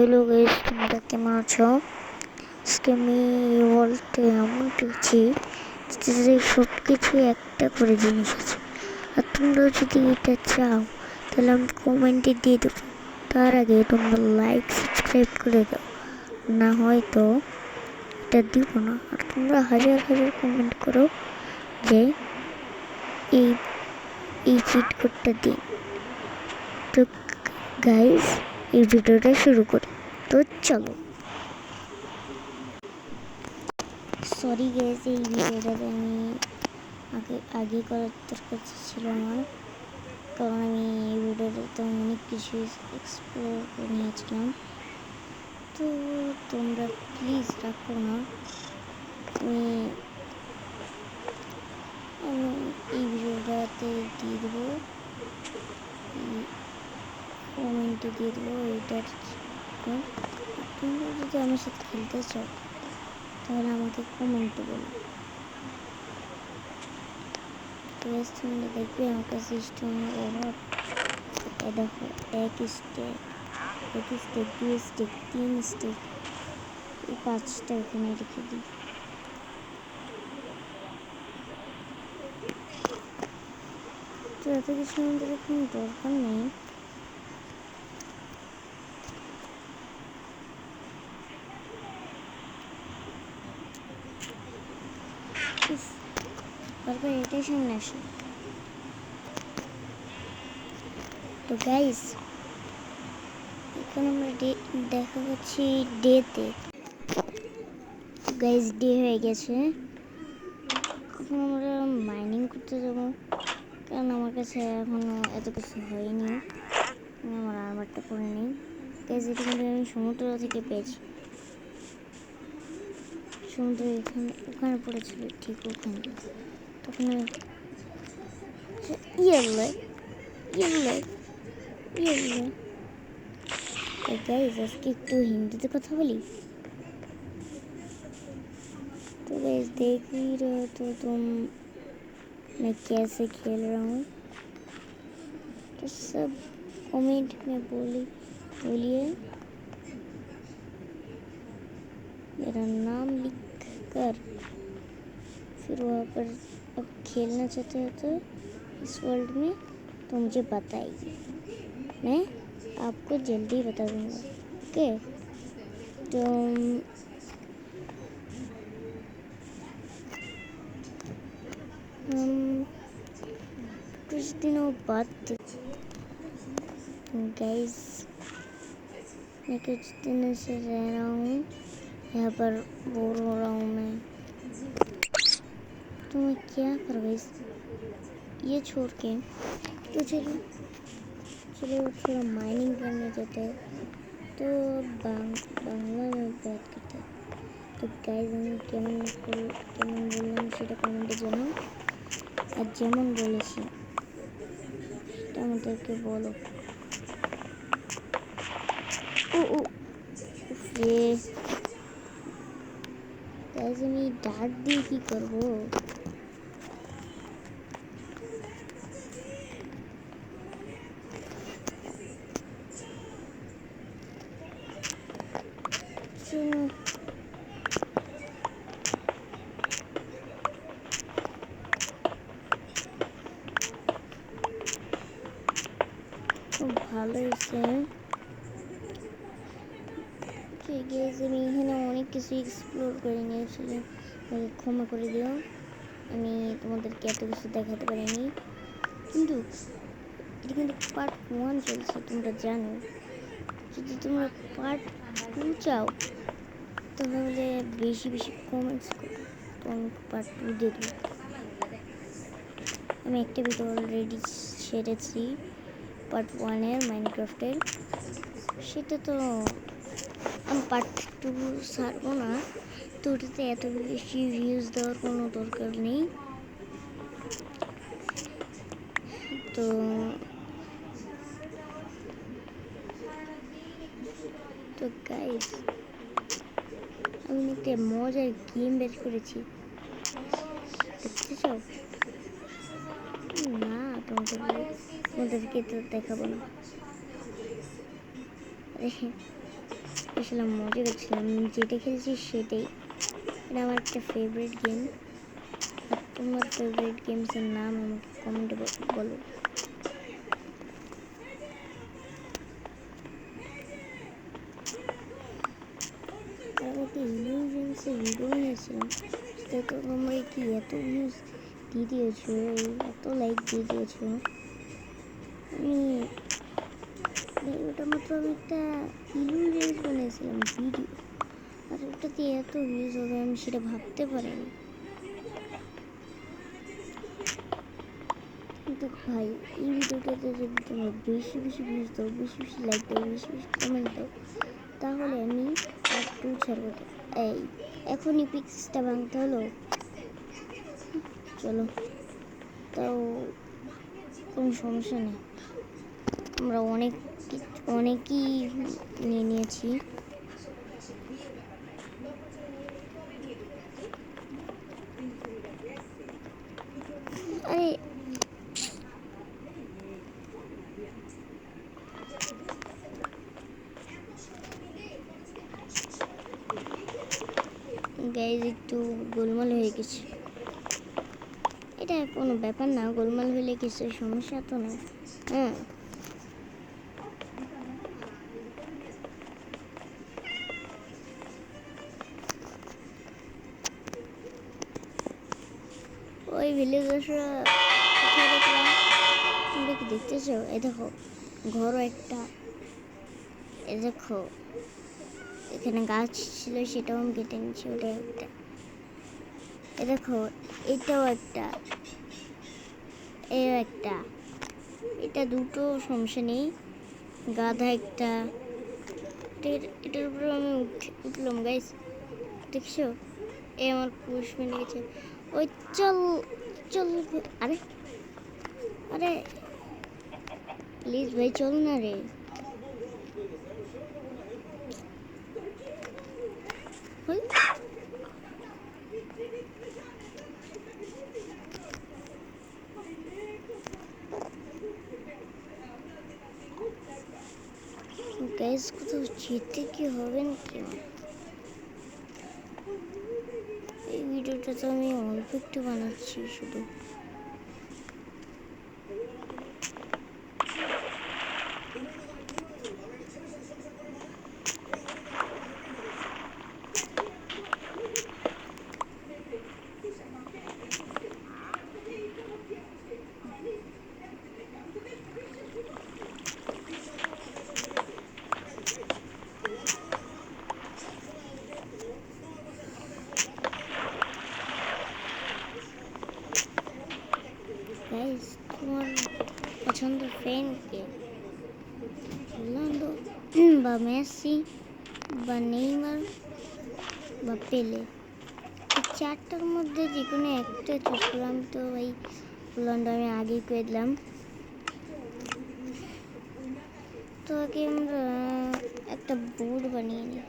Hello guys, তোমরা কেমন আছো? আজকে আমি ওয়ার্ল্ডে এমন পেয়েছি যে সব কিছু একটা করে জিনিস আছে। আর তোমরা যদি এটা চাও, তাহলে আমি কমেন্টে দিয়ে দেবো। তার আগে তোমরা লাইক সাবস্ক্রাইব করে দাও। না হয়তো এটা দিব না। আর তোমরা হাজার হাজার কমেন্ট করো যে এই এই চিট কোডটা দিন। তো গাইস এই ভিডিওটা শুরু করি। তো চলো। সরি গেস এই ভিডিওটাতে আমি আগে আগে করার দরকার ছিল আমার। কারণ আমি এই ভিডিওটাতে অনেক কিছু এক্সপ্লোর করে নিয়েছিলাম। তো তোমরা প্লিজ রাখো না। আমি এই ভিডিওটাতে দিয়ে দেবো। কমেন্টে দিয়ে দেবো এইটার তোমরা যদি আমার সাথে খেলতে চাও, তাহলে আমাকে কমেন্টে বলো তো তোমরা দেখবে, আমার কাছে স্টোনের অভাব এ দেখো, এক স্টেক এক স্টেক দুই স্টেক তিন স্টেক এই পাঁচটা এখানে রেখে দিই। তো এত কিছু আমাদের এখন দরকার নেই। বারবার এটাই সামনে আসে তো গাইস এখন আমরা ডে, দেখা করছি ডেতে। গাইস ডে হয়ে গেছে। এখন আমরা মাইনিং করতে যাব। কারণ আমার কাছে এখনও এত কিছু হয়নি। আমার আর্মারটা করে নিই। গাইস এটা কিন্তু আমি সমুদ্র থেকে পেয়েছি। সমুদ্র এখানে, ওখানে পড়েছিল, ঠিক ওখানে। তখন আমি ইয়েলো ইয়েলো ইয়েলো গাইজ আজকে একটু হিন্দিতে কথা বলি तो गाइस देख ही रहे हो तो तुम मैं कैसे खेल रहा हूँ तो सब कमेंट में बोली बोलिए मेरा नाम लिख कर फिर वहाँ पर अब खेलना चाहते हो तो इस वर्ल्ड में तो मुझे बताइए। मैं आपको जल्दी बता दूँगा, ओके? तो हम कुछ दिनों बाद गैस मैं कुछ दिनों से रह रहा हूँ। यहाँ पर बोर हो रहा हूँ मैं। तो मैं क्या करूँ इस ये छोड़ के तो चलो चलो थोड़ा माइनिंग करने जाते हैं तो बांग, बांग्ला में बात करते हैं তো গাইজ আমি কেমন করে- কেমন বললাম সেটা কমেন্টে জানাও আর যেমন বলেছি সেটা আমাদেরকে বলো ও ও উফ রে গাইজ আমি ডাক দিয়ে কি করবো খুব ভালো হয়েছে ঠিক আছে আমি এখানে অনেক কিছু এক্সপ্লোর করে আমাকে ক্ষমা করে দিও। আমি তোমাদেরকে এত কিছু দেখাতে পারিনি। কিন্তু এটা কিন্তু পার্ট ওয়ান চলছে, তোমরা জানো। যদি তোমরা পার্ট টু চাও, তাহলে বেশি বেশি কমেন্টস করো। তো আমি পার্ট টু দিয়ে দেবো। আমি একটা ভিডিও অলরেডি ছেড়েছি। পার্ট ওয়ানের মাইনক্রাফটের সেটা তো আমি পার্ট টু ছাড়বো না। তো ওটাতে এত বেশি ভিউজ দেওয়ার কোনো দরকার নেই। তো তো গাইস আমি একটা মজার গেম বের করেছি। দেখতে চাও? তোমাদেরকে তো দেখাবো না। খেলতেছিলাম মজা করছিলাম। যেটা খেলছি সেটাই। এটা আমার একটা ফেভারিট গেম আর তোমার ফেভারিট গেমসের নাম আমাকে কমেন্টে বলো। ভিডিও বানিয়েছিলাম সেটা তো তোমরা কি এত ভিউজ দিয়ে দিয়েছ, এত লাইক দিয়ে আমি ওটা মাত্র আমি একটা ইলিউশনস বানিয়েছিলাম ভিডিও আর ওটাতে এত ভিউজ হবে আমি সেটা ভাবতে পারিনি কিন্তু ভাই এই ভিডিওটাতে যদি তোমরা বেশি বেশি ভিউজ দাও বেশি বেশি লাইক দাও বেশি বেশি কমেন্ট দাও তাহলে আমি আর টু ছাড়বো। এই এখনই পিক্সটা ভাঙতে হলো। চলো। তাও কোনো সমস্যা নেই। আমরা অনেক অনেকই নিয়ে নিয়েছি। আরে একটু গোলমাল হয়ে গেছে। এটা কোনো ব্যাপার না, গোলমাল হলে কিছু সমস্যা তো না হ্যাঁ। ওই ভিলেজার্সরা কোথায় দেখলাম কি দেখতেছো? এ দেখো, ঘরও একটা। এ দেখো, এখানে গাছ ছিল, সেটাও আমি কেটে নিচ্ছি ওটাও একটা। এ দেখো, এটাও একটা। এও একটা। এটা দুটো, সমস্যা নেই। গাধা একটা। এটার- উপরে আমি উঠ- উঠলাম গাইস দেখছ? এ আমার পুষ মেনে গেছে ওই চল চল আরে আরে প্লিজ ভাই চল না রে ওই গ্যাস কোথাও যেতে কি হবে নাকি আমার? এই ভিডিওটা তো আমি অল্প একটু বানাচ্ছি শুধু গাইস তোমার পছন্দ ফ্রেন্ড কে রোনাল্ডো বা নেইমার বা পেলে এই চারটার মধ্যে যে কোনো একটা চুজ তো ভাই রোনাল্ডো আমি আগেই করে দিলাম। তো আগে আমরা একটা বোর্ড বানিয়ে নিই।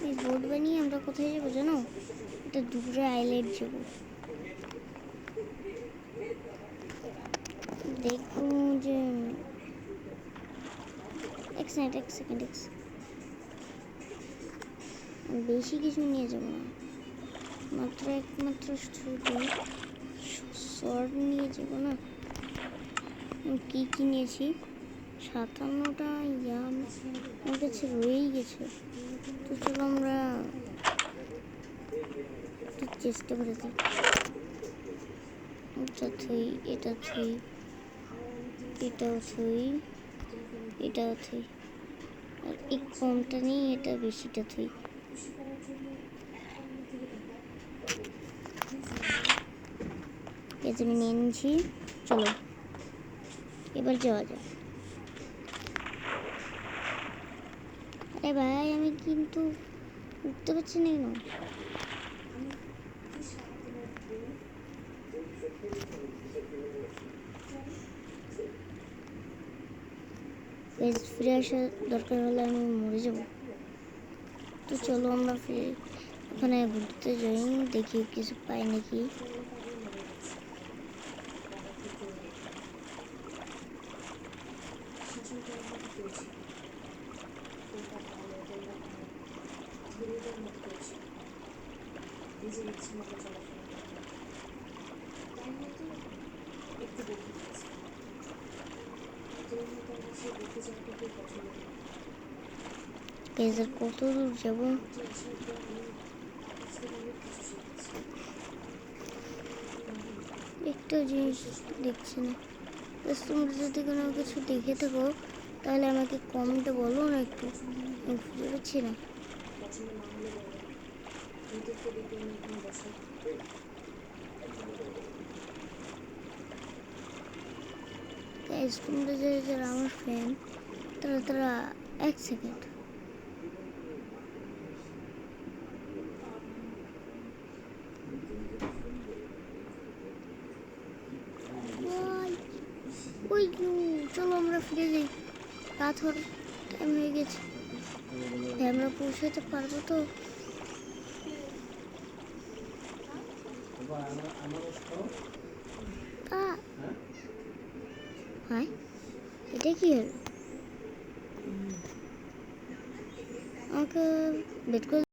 এই বোর্ড বানিয়ে আমরা কোথায় যাব জানো? এটা দূরে আইল্যান্ড যাব দেখব যে, এক সেকেন্ড এক সেকেন্ড এক বেশি কিছু নিয়ে যাব না। মাত্র একমাত্র শুধু শর্ট নিয়ে যাব না। কী কী নিয়েছি? সাতান্নটা ইয়াম আমার কাছে রয়েই গেছে। তো চলো আমরা একটু চেষ্টা করে দিই এটা থুই এটা থুই, এটাও থুই এটাও থুই। আর এই কমটা নেই এটা বেশিটা থুই। যে আমি নিয়ে চলো। এবার যাওয়া যাক। আরে ভাই, আমি কিন্তু উঠতে পারছি না কেন? Guys, ফিরে আসার দরকার হলে আমি মরে যাব তো চলো আমরা ফিরে ওখানে ঘুরতে যাই দেখি কিছু পাই নাকি পেয়েছি কোনটা ভালো কোনটা খারাপ ধীরে মত করছি নিজের ইচ্ছে মতো চলাফেরা করতে তাই হয়তো একটু বলতে পেরেছি তোর মতো আমার সেই বলতে যাওয়াটাকেই পছন্দ করি আজকে অনেক কিছু শিখেছি একটা জিনিস দেখছি না তোমরা যদি কোনো কিছু দেখে থাকো তাহলে আমাকে কমেন্টে বলো না একটু খুঁজে পাচ্ছি না তোমরা যারা যারা আমার ফ্রেন্ড তারা তারা এক সেকেন্ড ওই তো, রাত হওয়ার টাইম হয়ে গেছে? আমরা পৌঁছাতে পারব তো? হাই এটা কি হলো? আমাকে বেড করে